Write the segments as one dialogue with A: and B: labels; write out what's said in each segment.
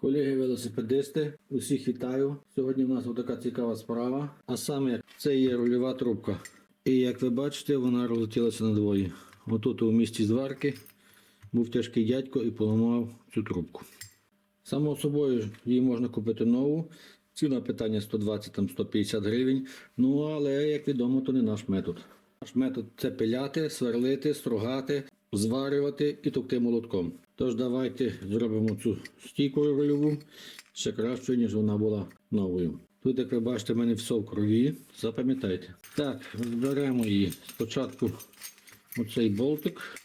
A: Колеги велосипедисти, усіх вітаю. Сьогодні в нас така цікава справа. А саме це є рульова трубка. І як ви бачите, вона розлетілася надвоє. Отут у місті зварки був тяжкий дядько і поламав цю трубку. Само собою її можна купити нову. Ціна питання 120-150 гривень. Ну але як відомо, то не наш метод. Наш метод це пиляти, сверлити, стругати, зварювати і товкти молотком. Тож давайте зробимо цю стійку рульову ще кращою, ніж вона була новою. Тут, як ви бачите, в мене все в крові. Запам'ятайте. Так, зберемо її спочатку оцей болтик.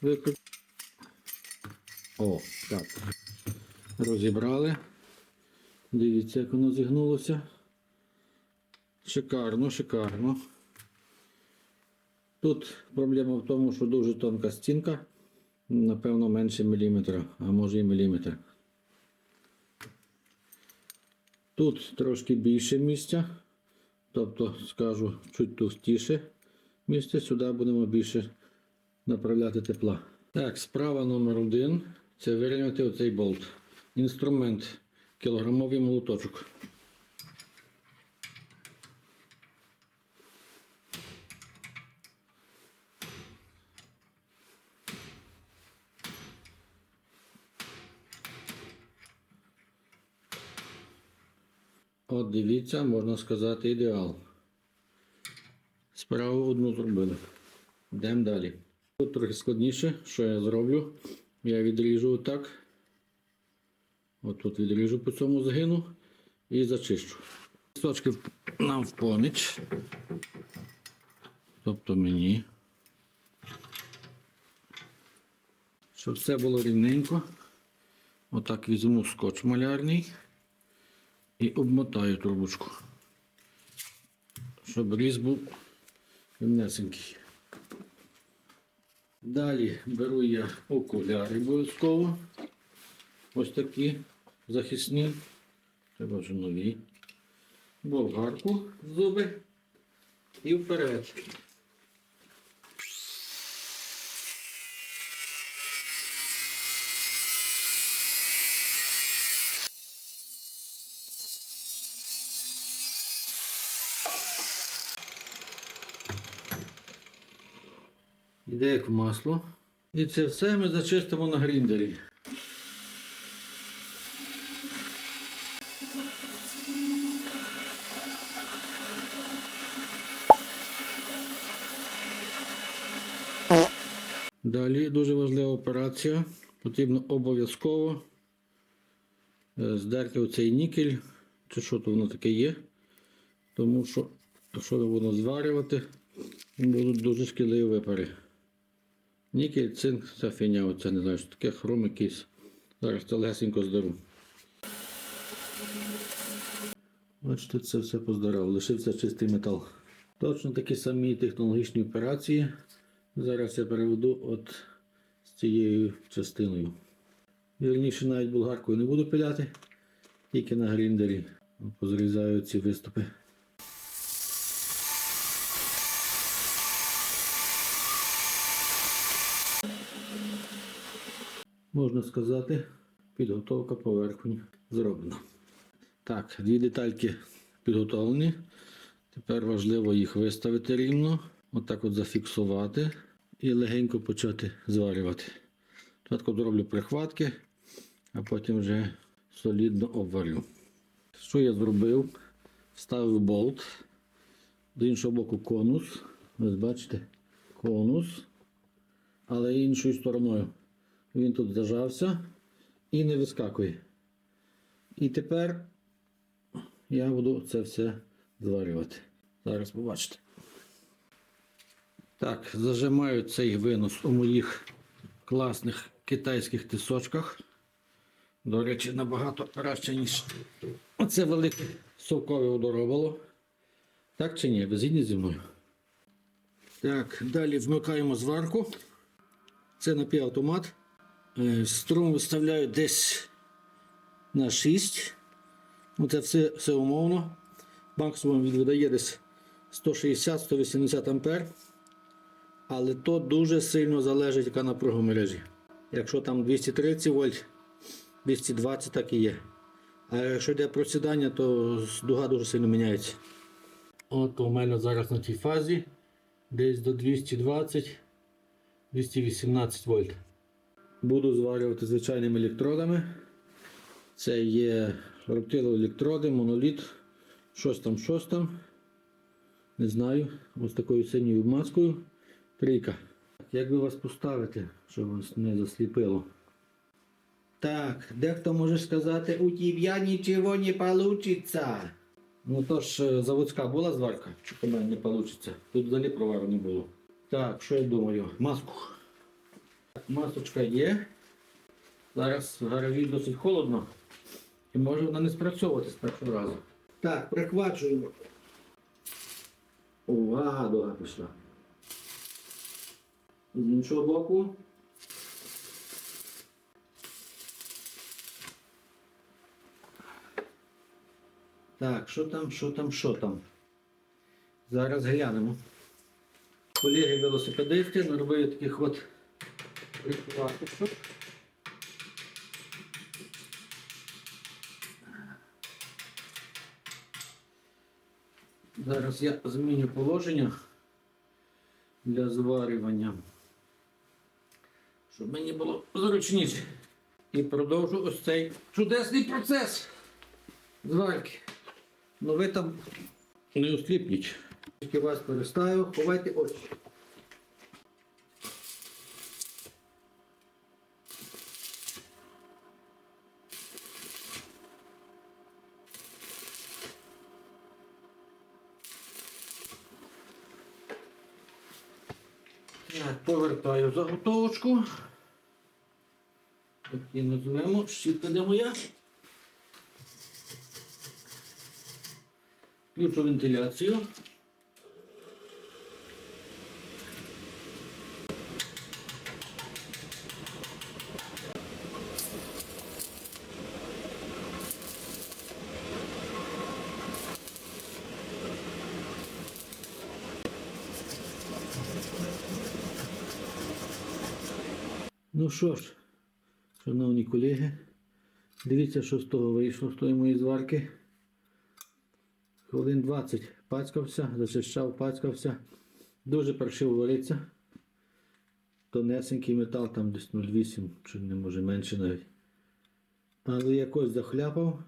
A: Викрут. О, так. Розібрали. Дивіться, як воно зігнулося. Шикарно, шикарно. Тут проблема в тому, що дуже тонка стінка, напевно, менше міліметра, а може і міліметр. Тут трошки більше місця, тобто, скажу, чуть товстіше місце, сюди будемо більше направляти тепла. Так, справа номер один це вирівняти оцей болт. Інструмент кілограмовий молоточок. От дивіться, можна сказати, ідеал. Справу одну зробили. Йдемо далі. Тут трохи складніше, що я зроблю. Я відріжу отак. Отут відріжу по цьому згину і зачищу. Листочки нам в поміч. Тобто мені. Щоб все було рівненько. Отак візьму скотч малярний і обмотаю трубочку. Щоб різ був рівнесенький. Далі беру я окуляри обов'язково. Ось такі захисні. Треба вже нові. Болгарку зуби і вперед. Іде як в масло. І це все ми зачистимо на гріндері. Далі дуже важлива операція. Потрібно обов'язково е, здерти оцей нікель, чи що то воно таке є. Тому що, якщо воно зварювати, будуть дуже шкідливі випари. Нікель, цинк, ця фігня, оце не знаю, що таке хром якийсь. Зараз це легесенько здару. Бачите, це все поздарав, лишився чистий метал. Точно такі самі технологічні операції. Зараз я переведу от з цією частиною. Вірніше навіть болгаркою не буду пиляти, тільки на гріндері позрізаю ці виступи. Можна сказати, підготовка поверхні зроблена. Так, дві детальки підготовлені. Тепер важливо їх виставити рівно, отак от зафіксувати і легенько почати зварювати. Спочатку зроблю прихватки, а потім вже солідно обварю. Що я зробив? Вставив болт, з іншого боку конус. Ось бачите, конус, але іншою стороною. Він тут зажався і не вискакує. І тепер я буду це все зварювати. Зараз побачите. Так, зажимаю цей винос у моїх класних китайських тисочках. До речі, набагато краще, ніж оце велике совкове удоробило. Так чи ні? Ви згідні зі мною? Так, далі вмикаємо зварку. Це напівавтомат. Е, Струм виставляю десь на 6. Ну, це все, все умовно. Максимум він видає десь 160-180 ампер. Але то дуже сильно залежить, яка напруга в мережі. Якщо там 230 вольт, 220 так і є. А якщо йде просідання, то дуга дуже сильно міняється. От у мене зараз на тій фазі десь до 220 218 вольт. Буду зварювати звичайними електродами. Це є електроди, моноліт, щось там, щось там. Не знаю. Ось такою синьою маскою. Трійка. Як би вас поставити, щоб вас не засліпило? Так, дехто може сказати, у тебе нічого не получиться. Ну то ж е, заводська була зварка, чи у мене не вийде. Тут взагалі провару не було. Так, що я думаю? Маску. Масочка є. Зараз в гаражі досить холодно. І може вона не спрацьовувати з першого разу. Так, прихвачуємо. Увага, дога пішла. З іншого боку. Так, що там, що там, що там? Зараз глянемо. Колеги велосипедисти наробили таких от Зараз я зміню положення для зварювання, щоб мені було зручніше. І продовжу ось цей чудесний процес зварки. Ну ви там не осліпніть. Тільки вас переставив, ховайте очі. Так, повертаю заготовочку. Так і назвемо щітка де моя. Включу вентиляцію. Ну що ж, шановні колеги, дивіться, що з того вийшло з тої моєї зварки. Хвилин 20 пацькався, зачищав, пацькався. Дуже паршиво вариться. Тонесенький метал, там десь 0,8 чи не може менше навіть. Але якось захляпав.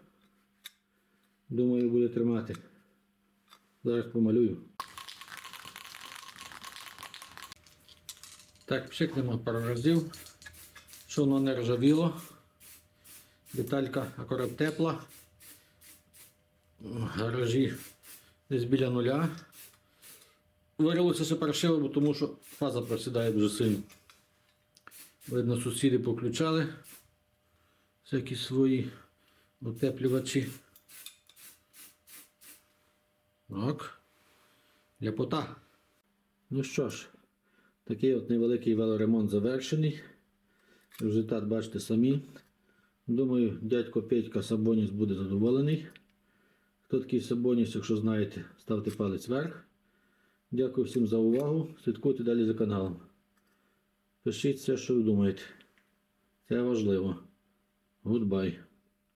A: Думаю, буде тримати. Зараз помалюю. Так, пшикнемо пару разів, щоб воно не ржавіло. Деталька акурат тепла. гаражі десь біля нуля. Вирилося все паршиво, бо тому що фаза просідає дуже сильно. Видно, сусіди поключали всякі свої утеплювачі. Так. Ляпота. Ну що ж, такий от невеликий велоремонт завершений. Результат бачите самі. Думаю, дядько Петька Сабоніс буде задоволений. Хто такий Сабоніс, якщо знаєте, ставте палець вверх. Дякую всім за увагу. Слідкуйте далі за каналом. Пишіть все, що ви думаєте. Це важливо. Goodbye.